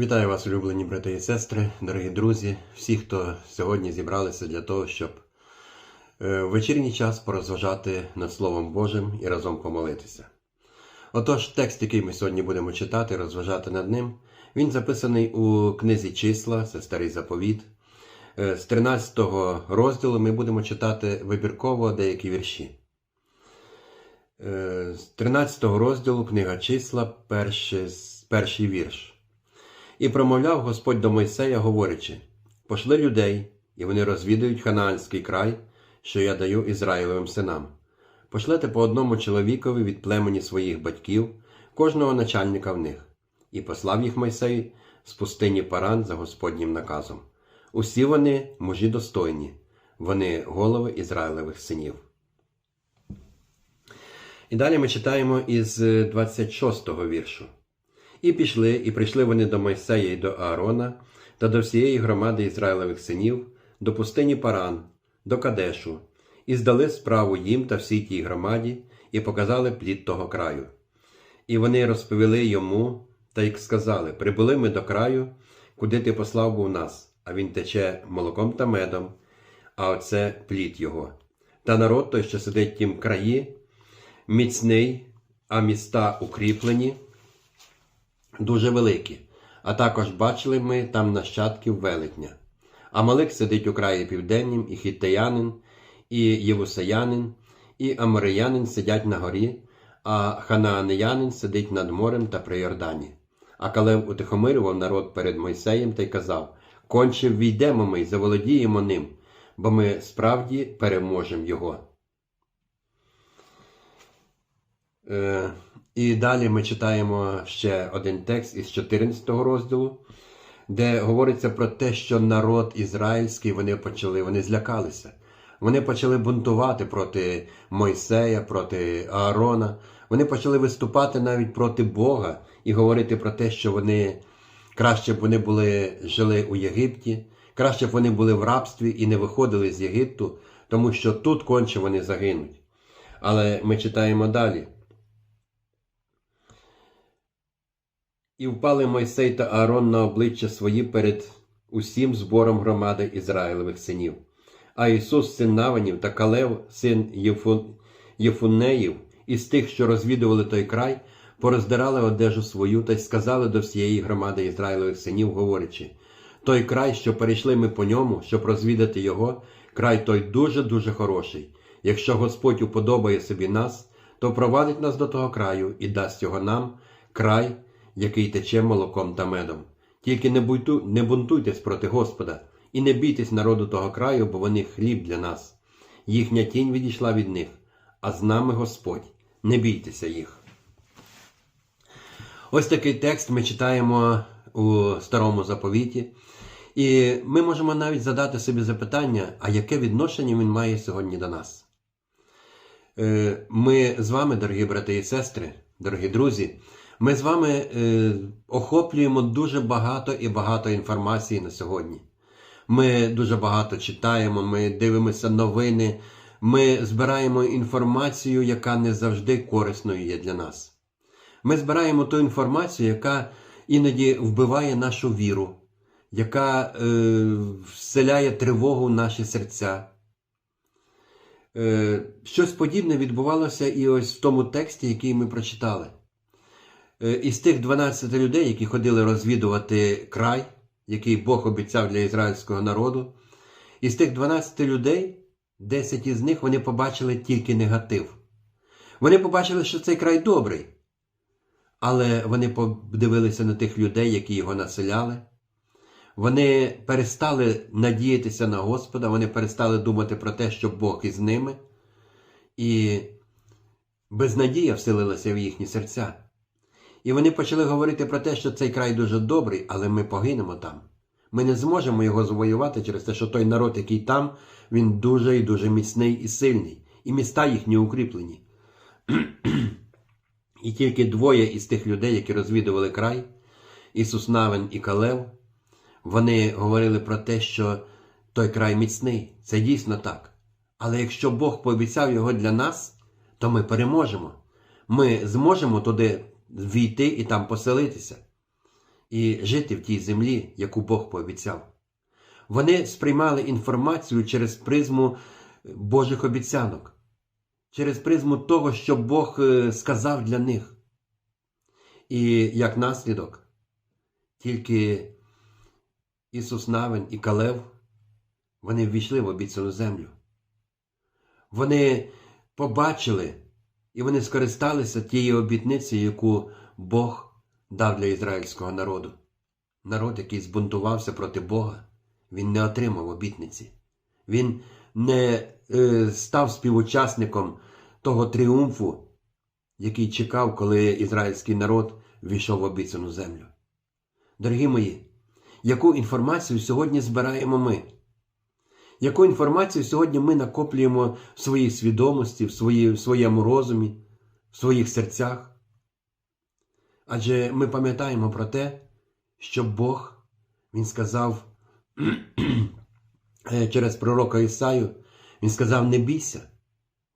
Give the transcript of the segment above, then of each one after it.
Вітаю вас, улюблені брати і сестри, дорогі друзі, всі, хто сьогодні зібралися для того, щоб е, в вечірній час порозважати над Словом Божим і разом помолитися. Отож, текст, який ми сьогодні будемо читати, розважати над ним, він записаний у книзі числа, це старий заповіт. Е, З 13 розділу ми будемо читати вибірково деякі вірші. Е, З 13 розділу книга числа, перший, перший вірш. І промовляв Господь до Мойсея, говорячи: Пошли людей, і вони розвідають ханаанський край, що я даю Ізраїлевим синам. Пошлете по одному чоловікові від племені своїх батьків, кожного начальника в них, і послав їх Мойсей з пустині Паран за Господнім наказом. Усі вони мужі достойні, вони голови Ізраїлевих синів. І далі ми читаємо із 26-го віршу. І пішли, і прийшли вони до Мойсея і до Аарона та до всієї громади Ізраїлевих синів, до пустині Паран, до Кадешу, і здали справу їм та всій тій громаді, і показали плід того краю. І вони розповіли йому та й сказали: Прибули ми до краю, куди ти послав був нас, а він тече молоком та медом, а оце плід його. Та народ той, що сидить в тім краї, міцний, а міста укріплені дуже великі, а також бачили ми там нащадків велетня. Амалик сидить у краї південнім, і хіттеянин, і євусеянин, і амореянин сидять на горі, а ханаанеянин сидить над морем та при Йордані. А Калев утихомирював народ перед Мойсеєм та й казав: Конче війдемо ми й заволодіємо ним, бо ми справді переможемо його. Е, і далі ми читаємо ще один текст із 14 розділу, де говориться про те, що народ ізраїльський вони почали, вони злякалися. Вони почали бунтувати проти Мойсея, проти Аарона. Вони почали виступати навіть проти Бога і говорити про те, що вони краще б вони були жили у Єгипті, краще б вони були в рабстві і не виходили з Єгипту, тому що тут конче вони загинуть. Але ми читаємо далі. І впали Мойсей та Аарон на обличчя свої перед усім збором громади Ізраїлевих синів. А Ісус, син Наванів та Калев, син Єфун... Єфунеїв, із тих, що розвідували той край, пороздирали одежу свою та й сказали до всієї громади Ізраїлевих синів, говорячи: той край, що перейшли ми по ньому, щоб розвідати його, край той дуже-дуже хороший. Якщо Господь уподобає собі нас, то провадить нас до того краю і дасть його нам, край, який тече молоком та медом. Тільки не, буйту, не бунтуйтесь проти Господа, і не бійтесь народу того краю, бо вони хліб для нас. Їхня тінь відійшла від них, а з нами Господь. Не бійтеся їх. Ось такий текст ми читаємо у старому заповіті. І ми можемо навіть задати собі запитання, а яке відношення він має сьогодні до нас? Е, Ми з вами, дорогі брати і сестри, дорогі друзі, ми з вами е, охоплюємо дуже багато і багато інформації на сьогодні. Ми дуже багато читаємо, ми дивимося новини, ми збираємо інформацію, яка не завжди корисною є для нас. Ми збираємо ту інформацію, яка іноді вбиває нашу віру, яка е, вселяє тривогу в наші серця. Е, щось подібне відбувалося і ось в тому тексті, який ми прочитали. Е, із тих 12 людей, які ходили розвідувати край, який Бог обіцяв для ізраїльського народу, із тих 12 людей, 10 із них вони побачили тільки негатив. Вони побачили, що цей край добрий. Але вони подивилися на тих людей, які його населяли. Вони перестали надіятися на Господа, вони перестали думати про те, що Бог із ними, і безнадія вселилася в їхні серця. І вони почали говорити про те, що цей край дуже добрий, але ми погинемо там. Ми не зможемо його завоювати через те, що той народ, який там, він дуже і дуже міцний і сильний, і міста їхні укріплені. І тільки двоє із тих людей, які розвідували край, Ісус Навин і Калев, вони говорили про те, що той край міцний. Це дійсно так. Але якщо Бог пообіцяв його для нас, то ми переможемо. Ми зможемо туди війти і там поселитися. і жити в тій землі, яку Бог пообіцяв. Вони сприймали інформацію через призму Божих обіцянок, через призму того, що Бог е, сказав для них. І як наслідок, тільки Ісус Навин і Калев, вони ввійшли в обіцяну землю. Вони побачили і вони скористалися тією обітницею, яку Бог дав для ізраїльського народу. Народ, який збунтувався проти Бога, він не отримав обітниці. Він не е, став співучасником того тріумфу, який чекав, коли ізраїльський народ війшов в обіцяну землю. Дорогі мої, яку інформацію сьогодні збираємо ми? Яку інформацію сьогодні ми накоплюємо в своїй свідомості, в, свої, в своєму розумі, в своїх серцях? Адже ми пам'ятаємо про те, що Бог, Він сказав е, через пророка Ісаю, Він сказав: Не бійся,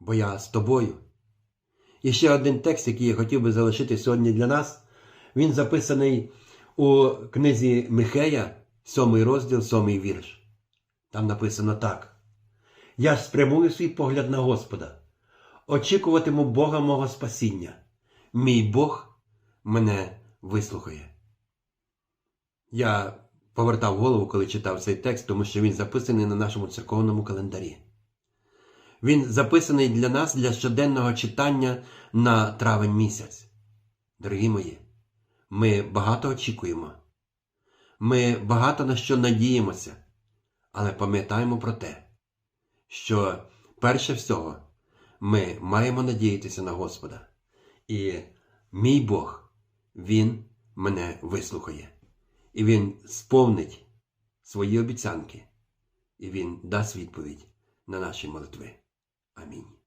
бо я з тобою. І ще один текст, який я хотів би залишити сьогодні для нас, він записаний у книзі Михея, сьомий розділ, сьомий вірш. Там написано так: Я спрямую свій погляд на Господа, очікуватиму Бога мого спасіння. Мій Бог мене вислухає. Я повертав голову, коли читав цей текст, тому що він записаний на нашому церковному календарі. Він записаний для нас для щоденного читання на травень місяць. Дорогі мої, ми багато очікуємо. Ми багато на що надіємося. Але пам'ятаємо про те, що перше всього ми маємо надіятися на Господа. І мій Бог, Він мене вислухає. І Він сповнить свої обіцянки, і Він дасть відповідь на наші молитви. Амінь.